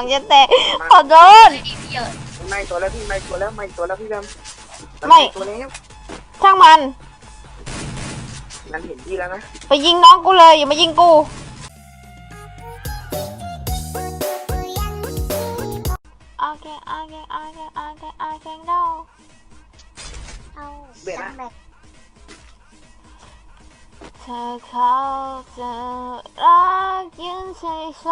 งจะแตกขอโทษไม่ดีพี่เยอะไม่ตัวแล้วพี่ไม่ตัวแล้วไม่ตัวแล้วพี่แบมไม่ ตัวแล้วช่างมัน มันเห็นพี่แล้วนะไปยิงน้องกูเลยอย่ามายิงกู โอเคโอเคโอเคโอเคโอเคเดาเอาเบื่อละแบบ เธอเขาจะรักยืนเฉยๆเ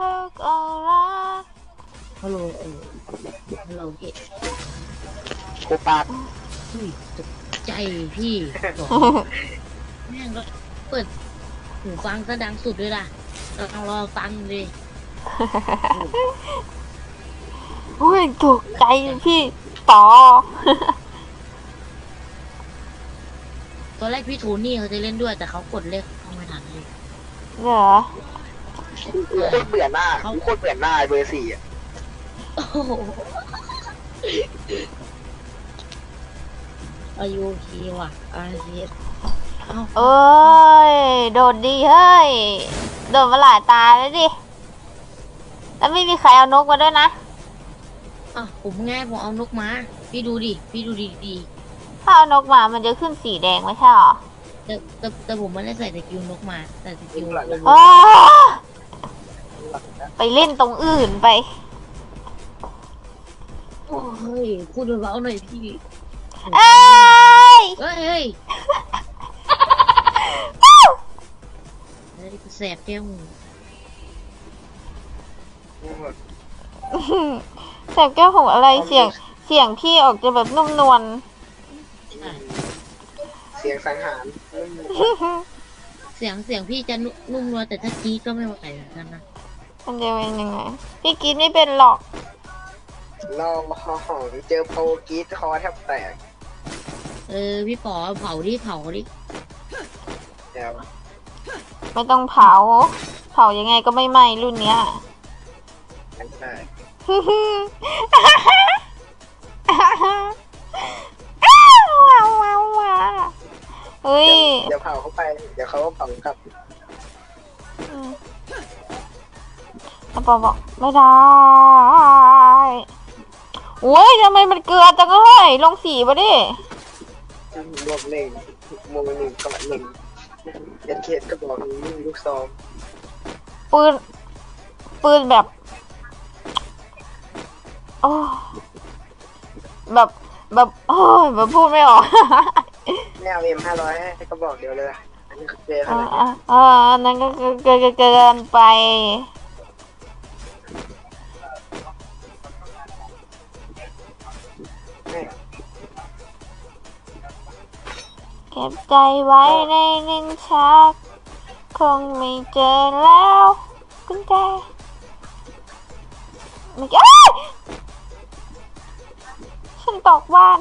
ขาก็รักฮัลโหลเออฮัลโหลพี่โคปากอุ้ยตกใจพี่บอกแม่งก็เปิดหูฟังซะดังสุดด้วยล่ะกำลังรอฟังเลยอุ้ยถูกใจพี่ต่อ อนแรกพี่โทนี่เขาจะเล่นด้วย แต่เขากดเลขเข้าไม่ทันเลยเหรอโคตรเบื่อหน้ากูโคตรเบื่อหน้าเบอร์สี่อะโอ้โหอายุคีว่ะอาเซียเอ้าเอ้ย โดดดีเฮ้ย โดดมาหลายตาแล้วดิ แล้วไม่มีใครเอานกมาด้วยนะ อะผมไงผมเอานกมา พี่ดูดิ พี่ดูดีดี ถ้าเอานกมามันจะขึ้นสีแดงไม่ใช่หรอๆแต่แต่แต่ผมไม่ได้ใส่สกิลนกมาแต่สกิลอ้าไปเล่นตรงอื่นไป โอ้เฮ้ยพูดเบาๆหน่อยพี่ เอ้ย เฮ้ยเฮ้ยเฮ้ยแสบแก้วหูแสบแก้วหูอะไรเสียง เสียงพี่ออกจะแบบนุ่มนวลใช่เสียงสังหารเสียงเสียงพี่จะนุ่นุ่มนวลแต่ถ้ากรี้ก็ไม่ไหวเหมือนกันนะมันจะเป็นยังไงพี่กินไม่เป็นหรอกเราหอเจอโพกรีดคอแทบแตก เออ พี่ป๋อเผาดิเผาดิเดี๋ยวไม่ต้องเผา เผายังไงก็ไม่ไหม้รุ่นเนี้ยกัน เฮ้ย เดี๋ยวเผาเข้าไป เดี๋ยวเขาก็เผากลับอาปอบอกไม่ได้โอ้ยทำไมมันเกลือจังเฮ้ยลงสีมาดิรวมหนึ่งโมงหนึ่งกระหนึ่งเอ็นเคสก็บอกนี้ลูกซองปืน ปืนแบบ โอ้แบบ แบบโอ้ยแบบพูดไม่ออก ไม่เอาเอ็มห้าร้อยให้ก็บอกเดี๋ยวเลย อันนี้คือเจอขอ่านาดนี้อ่าอ่าอันนั้นก็เกินเกินไป ไม่เก็บใจไว้ในลิ้นชัก คงไม่เจอแล้วกุญแจไม่เอ้ยฉันตกบ้าน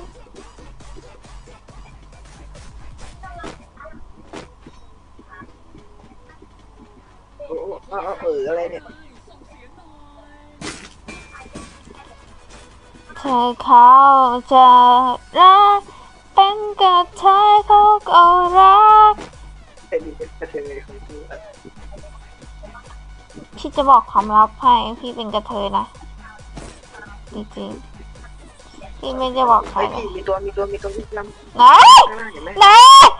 เธอเขาจะรักเป็นกระเทยเขาก็รักเป็นกระเทยของกูอะพี่จะบอกความลับให้พี่เป็นกระเทยนะจริงๆพี่ไม่ได้บอกใครไอ้ยเลยพี่มีตัวมีตัวมีตัวที่ลำไหนข้างล่างเห็นไหมไหน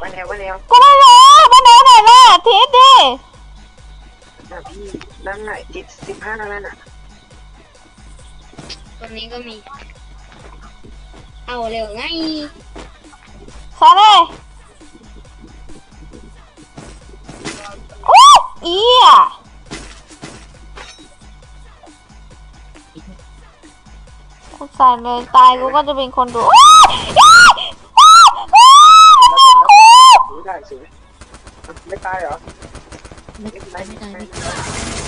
ว่าแนวว่าแนวกูไม่รู้มาไหนไหนแม่ทิศดิ น่ะพี่นั่นไหนติดสิบห้านั่นน่ะ ตัวนี้ก็มี เอาเร็วไงซาเลยโอ้อีอะกูใส่เลยตายกูก็จะเป็นคนดูโอ๊ยอ๊ะอ๊ะอ๊ะรู้ได้สิไม่ตายเหรอไม่ไม่ได้ไม่ไม่ไ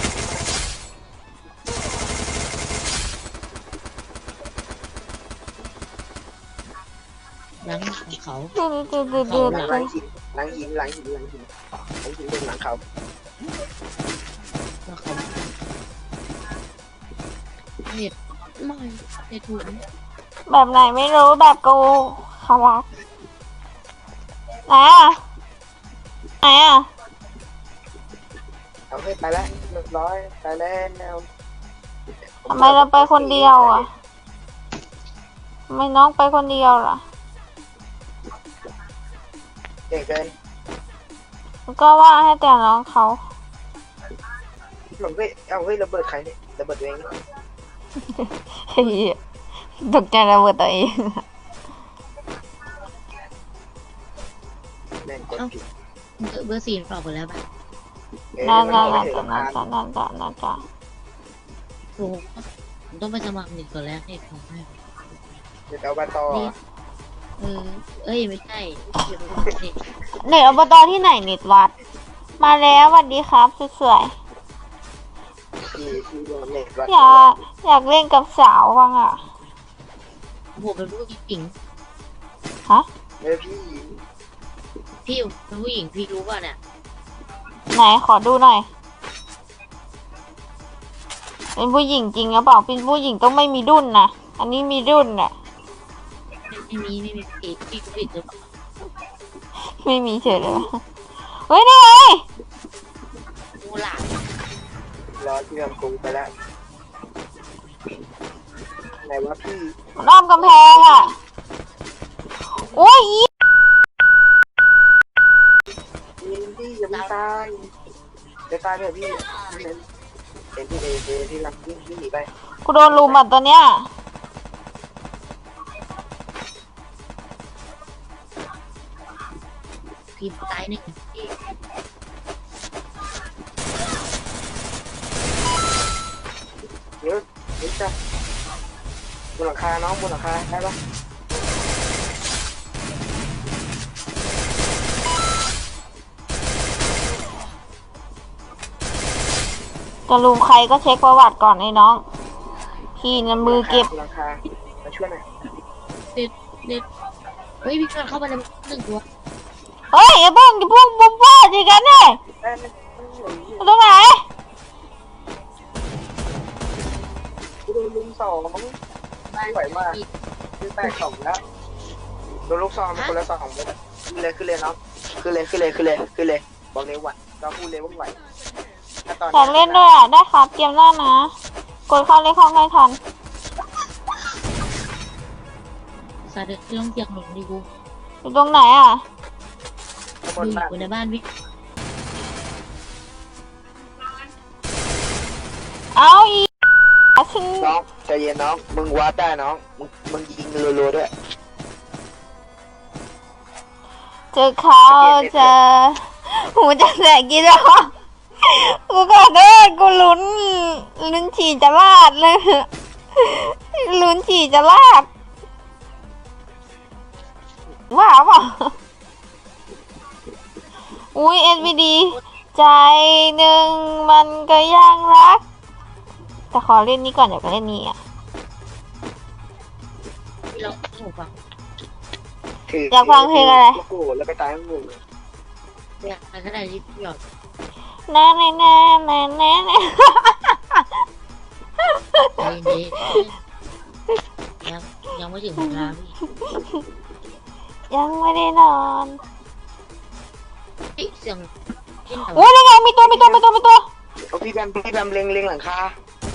หลังของเขาหลังหินหลังหินหลังหินหลังหินหลังหินเป็นหลังเขาแล้วเขาเน็ตไม่เน็ตถูกแบบไหนไม่รู้แบบกูเขารักไหนอะไหนอะเอาให้ไปแล้วเรียบร้อยไปแล้วทำไมเราไปคนเดียวอะ ไม่น้องไปคนเดียวล่ะ เก่งเกินก็ว่าให้แต่น้องเขาหลงเฮ้ยเอาเฮ้ยระเบิดใครเนี่ยระเบิดตัวเองนี่เฮ้ยตกใจระเบิดตัวเองแม่งกดผิดเบอร์เบอร์สี่มันออกไปแล้วป่ะเอ้ยน่ามันน่าเอาไปน่าเถอะจะรำน่าคาญจะน่าจะน่าจะโอ้โหผมต้องไปสมัครเน็ตก่อนแล้วเน็ตของแม่ เดี๋ยวเอาไปต่อนี่ เออ เอ้ยไม่ใช่เดี๋ยวผมเน็ตเน็ตอบตที่ไหนเน็ตวัด มาแล้วสวัสดีครับสวยที่ที่โดนเน็ตวัดๆอยากอยากเล่นกับสาวบ้างอะ ผมเป็นผู้หญิง ฮะเออพี่พี่เป็นผู้หญิงพี่รู้ป่ะเนี่ยไหนขอดูหน่อย เป็นผู้หญิงจริงหรือเปล่าเป็นผู้หญิงต้องไม่มีดุนนะ อันนี้มีดุนน่ะ ไม่มีไม่มีพี่พี่ผิดหรือเปล่าไม่มีเฉยเลยวะเฮ้ยนี่ไงกูหลานรอที่ลำกรุงไปแล้วไหนวะพี่มันอ้อมกำแพงอะ โอ้ยอียินดีอย่าไม่ตายจะตายเถอะพี่เป็นที่เอเอที่ลำวิ่งวิ่งหนีไป กูโดนลุมอะตัวเนี้ย พี่ตายหนึ่งพี่เดี๋ยวเดี๋ยวจะบนหลังคาน้องบนหลังคาได้ปะจะลุมใครก็เช็คประวัติก่อนไอ้น้อง พี่นะมือเก็บ บนหลังคามาช่วยหน่อยเด็ดเด็ดเฮ้ยพี่มันเข้ามาในหนึ่งตัว เฮ้ยไอ้พวกไอ้พวกบุ้มบ้าจีกันเนี่ยได้ไหมตรงไหนกูโดนลุมสองบ้านไหวมากพี่คือแตกสองแล้วโดนลูกซองไปคนละสองเลยขึ้นเลยขึ้นเลยน้องขึ้นเลยขึ้นเลยขึ้นเลยขึ้นเลยบอกเลยไหวก็พูดเลยว่าไหวถ้าตอนอยากเล่นด้วยอะได้ครับเกมหน้านะ กดเข้าเล่นเข้าง่ายทันสาเด็กที่ต้องเจียงหนุนดิกูอยู่ตรงไหนอะข้าง บอนยู่บ้านในบ้านพี่เอาอีฉันน้องใจเย็นน้อง มึงวาร์ปได้น้องมึงมึงยิงรัวๆด้วยเจอเขาเจอหูจะแตกกี่ดอกกูก็เด้กูลุ้น ลุ้นฉี่จะลาดเลยลุ้นฉี่จะลาดว่าเปล่า อุ้ยเอ็นวีดีใจหนึ่งมันก็ยังรัก แต่ขอเล่นนี้ก่อนเดี๋ยวก็เล่นนี้อะพี่ลองหูฟังถืออยากฟังเพลงอะไรโอ้โหแล้วไปตายทั้งหมู่เลยอยากอะไรก็ได้ที่พี่หยอดแน่แน่แน่แน่แน่แน่ใจเย็นๆยังยังไม่ถึงเวลาพี่ยังไม่ได้นอนเฮ้ยเสียงเล่นแต่อุ้ยยังไงมีตัวมีตัวมีตัวมีตัวเอาพี่แบมพี่แบมเล็งเล็งหลังคา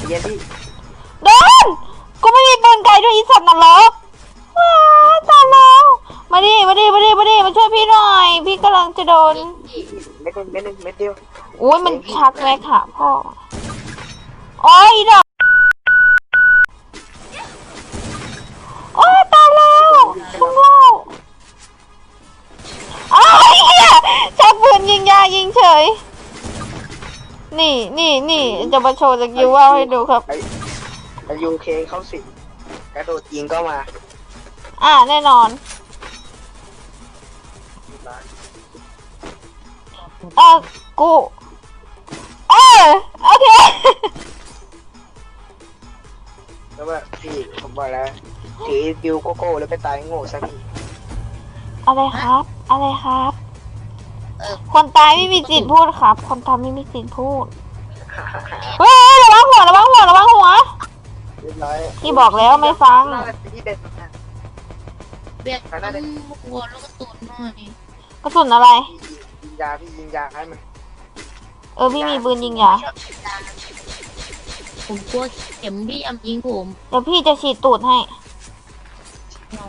เย็นพี่เดินกูไม่มีปืนไกลด้วยอีสัตว์นรกว้าตายแล้วมาดิมาดิมาดิมาดิมาช่วยพี่หน่อย พี่กำลังจะโดนเม็ดหนึงเม็ดหนึงเม็ดเดียว โอ้ยมันชักแม็กหาพ่อโอ้ยดอก นี่นี่นี่จะมาโชว์สกิลว่าวให้ดูครับ ไอยูเคเข้าสิงกระโดดยิงก็มาอ่าแน่นอนเออกูเออโอเค แล้วว่าพี่ผมบอกแล้วถือบิวโกโก้แล้วไปตายโง่สักทีอะไรครับ อะไรครับ คนตายไม่มีสิทธิ์พูดครับ คนตายไม่มีสิทธิ์พูด เฮ้ยระวังหัวระวังหัวระวังหัว เรียบร้อยพี่บอกแล้วไม่ฟังน่าจะเป็นที่เด็ดนะเบียดต้องหัวลูกกระสุนหน่อยกระสุนอะไรพี่ยิงยาพี่ยิงยาให้มันเออพี่มีปืนยิงยาชอบฉีดยาผมกลัวเข็มพี่อำยิงผมเดี๋ยวพี่จะฉีดตูดให้เรา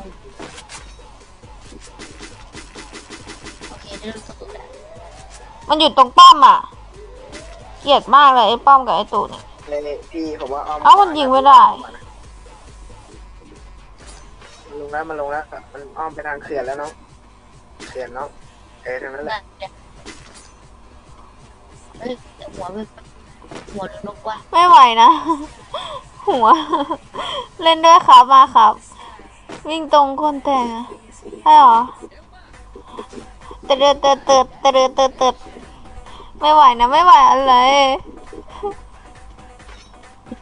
โอเคได้รู้สึกแล้ว มันอยู่ตรงป้อมอะ เกลียดมากเลยไอ้ป้อมกับไอ้ตูดเนี่ย เลยพี่ผมว่าอ้อมเอ้ามันยิงไม่ได้ มันลงแล้วมันลงแล้วมันอ้อมไปทางเขื่อนแล้วเนาะเขื่อนเนาะเออทางนั้นแหละเฮ้ยแต่หัวมันหัวเป็นนกว่าไม่ไหวนะ หัว เล่นด้วยครับมาครับ วิ่งตรงคนแต่งอะใช่หรอเติร์ดเติร์ดเติร์ดเติร์ดเติร์ดเติร์ด ไม่ไหวนะไม่ไหวอะไร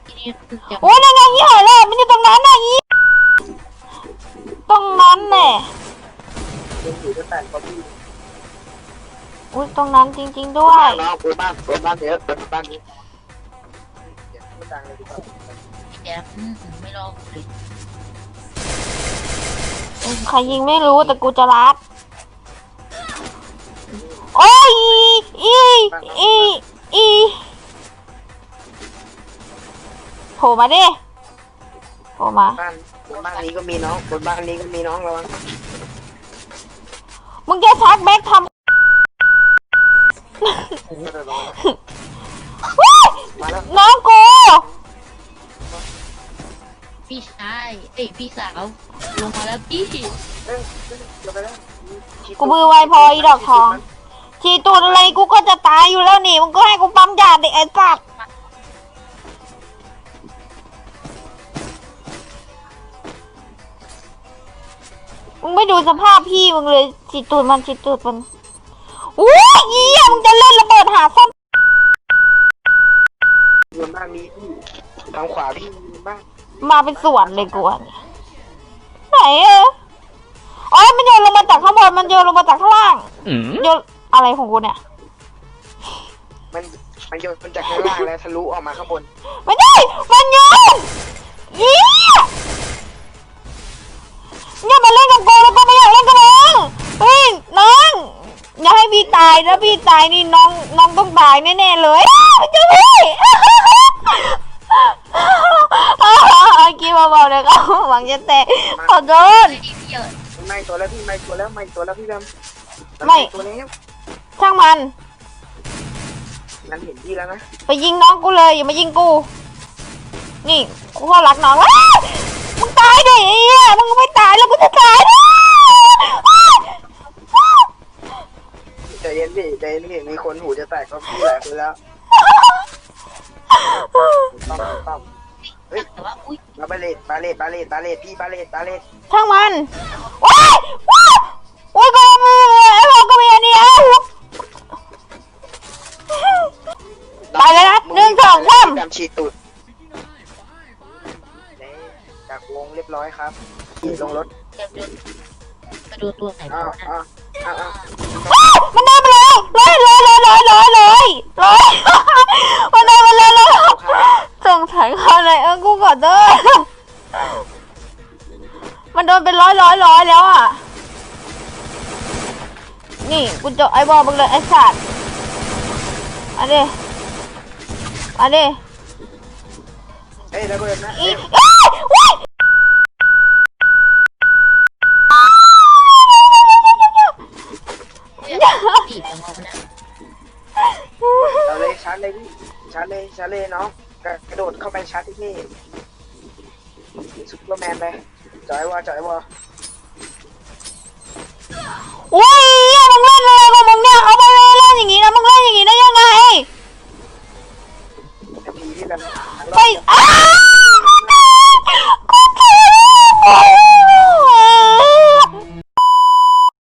ทีนี้คือจะโอ้ยนั่นไงยี่ห้อเลยมันอยู่ตรงนั้นน่ะยี่ตรงนั้นแน่เป็นอยู่จะแต่งก็พี่อุ้ยตรงนั้นจริง ๆ ด้วยน้องบนบ้านบนบ้านเยอะบนบ้านนี้เดี๋ยวไม่ดังเลยดีกว่าแกอืมไม่รอเลยใครยิงไม่รู้แต่กูจะรัด โอ้ยอีอีอีโผล่มาดิโผล่มา บ้านบนบ้านนี้ก็มีน้องบนบ้านนี้ก็มีน้องระวังมึงจะชักแบ็คทำมาแล้วน้องกู พี่ชายเอ้ยพี่สาว ลงมาแล้วพี่ เอ้ยเอ้ยเดี๋ยวไปแล้วกูมือไวพออีดอกทอง ฉีดตูดอะไรกูก็จะตายอยู่แล้วนี่มึงก็ให้กูปั๊มยาเด็กไอ้สัตว์มึงไม่ดูสภาพพี่มึงเลยฉีดตูดมันฉีดตูดมันอุ้ยอีอะมึงจะเล่นระเบิดหาส้มบนบ้านนี้พี่ทางขวาพี่มีบ้านมาเป็นสวนเลยกูอะเนี่ยไหนเอออ๋อมันโยนลงมาจากข้างบนมันโยนลงมาจากข้างล่างโยน อะไรของกูเนี่ย มันมันโยนมันจากข้างล่างแล้วทะลุออกมาข้างบนไม่ได้มันโยนยี่อย่ามาเล่นกับกูแล้วก็ไม่อยากเล่นกับน้องเฮ้ยน้องอย่าให้พี่ตายนะพี่ตายนี่น้องน้องต้องตายแน่ๆเลยอ้าวเจ้าพี่กินเบาๆเลยก็หวังจะแตะขอโทษไม่ดีพี่เยอะไม่ตัวแล้วพี่ไม่ตัวแล้วไม่ตัวแล้วพี่แบมนไม่ ตัวนี้ ช่างมัน มันเห็นพี่แล้วนะไปยิงน้องกูเลยอย่ามายิงกู นี่กูก็รักน้องว้าวมึงตายดิไอ้เหี้ยมึงไม่ตายแล้วกูจะตายนะใจเย็นพี่ใจเย็นพี่มีคนหูจะแตกก็พี่หลายคนแล้วต้องต้องเฮ้ยแต่ว่าอุ้ยมาบาเลตบาเลตบาเลตบาเลตพี่บาเลตบาเลตช่างมันว้ายว้าวโอ้ย ดำฉีดตูดจากวงเรียบร้อยครับขี่ลงรถเดี๋ยวเดินไปดูตัวไหนอ้าก่วอนนะอ้าวอ้าวอ้าวว้าวมันได้มาแล้วเลยเลยเลยเลยเลยเลยเลยมันได้มาแล้วแล้วสงสัยเขาเลยเออกูขอโทษมันโดนเป็นร้อยร้อยร้อยแล้วอะนี่กูจะไอ้บอลมึงเลยไอ้สัตว์อันนี้อันนี้เอ้ยระเบิดนะเอ้ยเอ้ยว้ายเดี๋ยวตีกันมานี่ยเอาเลยชาร์จเลยพี่ชาร์จเลยชาร์จเลยน้องกระกระโดดเข้าไปชาร์จที่นี่ซุปเปอร์แมนไปจอยวอจอยวอโอ้ยเหี้ยมึงเล่นอะไรของมึงเนี่ยเขาไม่ได้เล่นอย่างนี้นะมึงเล่นอย่างนี้ได้ยังไงทีพี่แบบ ไปอ้าว